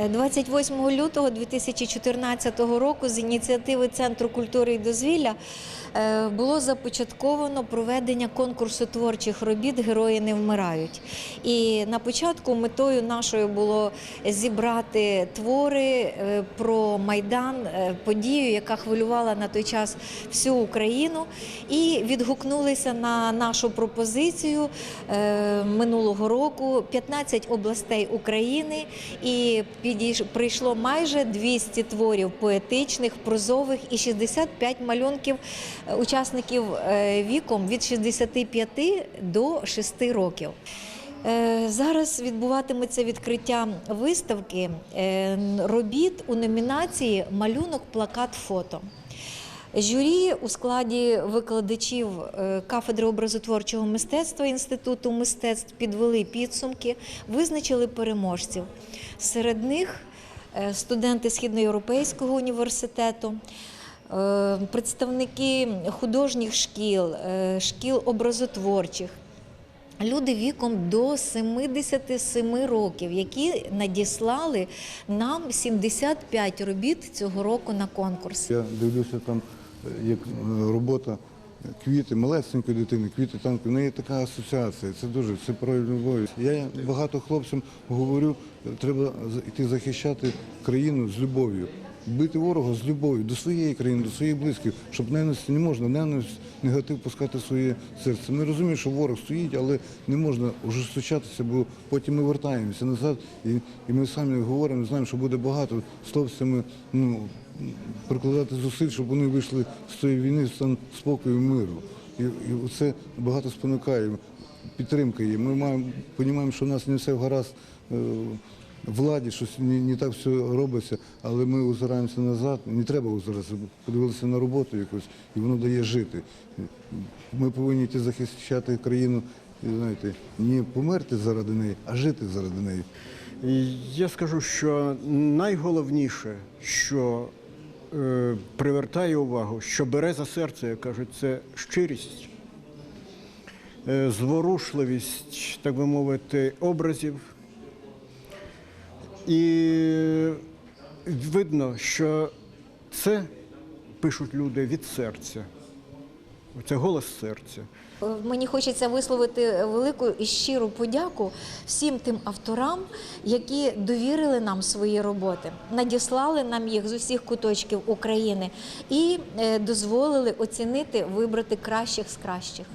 Е, 28 лютого 2014 року з ініціативи Центру культури і дозвілля е, було започатковано проведення конкурсу творчих робіт Герої не вмирають. І на початку метою нашою було зібрати твори е, про Майдан, е, подію, яка хвилювала на той час всю Україну, і відгукнулися на нашу пропозицію е, минулого року 15 областей України, і підійш- прийшло майже 200 творів поетичних, прозових і 65 малюнків е, учасників е, віком від 65 до 6 років. Е, Зараз відбуватиметься відкриття виставки робіт у номінації Малюнок, плакат, фото. Журі у складі викладачів е, кафедри образотворчого мистецтва Інституту мистецтв підвели підсумки, визначили переможців. Серед них е, студенти Східноєвропейського університету, е, представники художніх шкіл, шкіл образотворчих. Люди віком до 77 років, які надіслали нам 75 робіт цього року на конкурс. Я дивлюся там, як е, робота квіти, малесенької дитини, квіти танки. В неї така асоціація. Це дуже це про любов. Я багато хлопцям говорю, треба йти захищати країну з любов'ю. Бити ворога з любов'ю до своєї країни, до своїх близьких, щоб ненависті не можна, ненависть, негатив пускати в своє серце. Ми розуміємо, що ворог стоїть, але не можна ужесточатися, бо потім ми вертаємося назад, і, і ми самі говоримо, знаємо, що буде багато з хлопцями ну, прикладати зусиль, щоб вони вийшли з цієї війни в стан спокою і миру. І, і це багато спонукає, підтримка є. Ми маємо розуміємо, що у нас не все гаразд. е, Владі щось не, не так все робиться, але ми озираємося назад. Не треба озиратися, подивилися на роботу якусь, і воно дає жити. Ми повинні йти захищати країну, і, знаєте, не померти заради неї, а жити заради неї. Я скажу, що найголовніше, що привертає увагу, що бере за серце, як кажуть, це щирість, е, зворушливість, так би мовити, образів. І видно, що це пишуть люди від серця. Це голос серця. Мені хочеться висловити велику і щиру подяку всім тим авторам, які довірили нам свої роботи, надіслали нам їх з усіх куточків України і е, дозволили оцінити, вибрати кращих з кращих.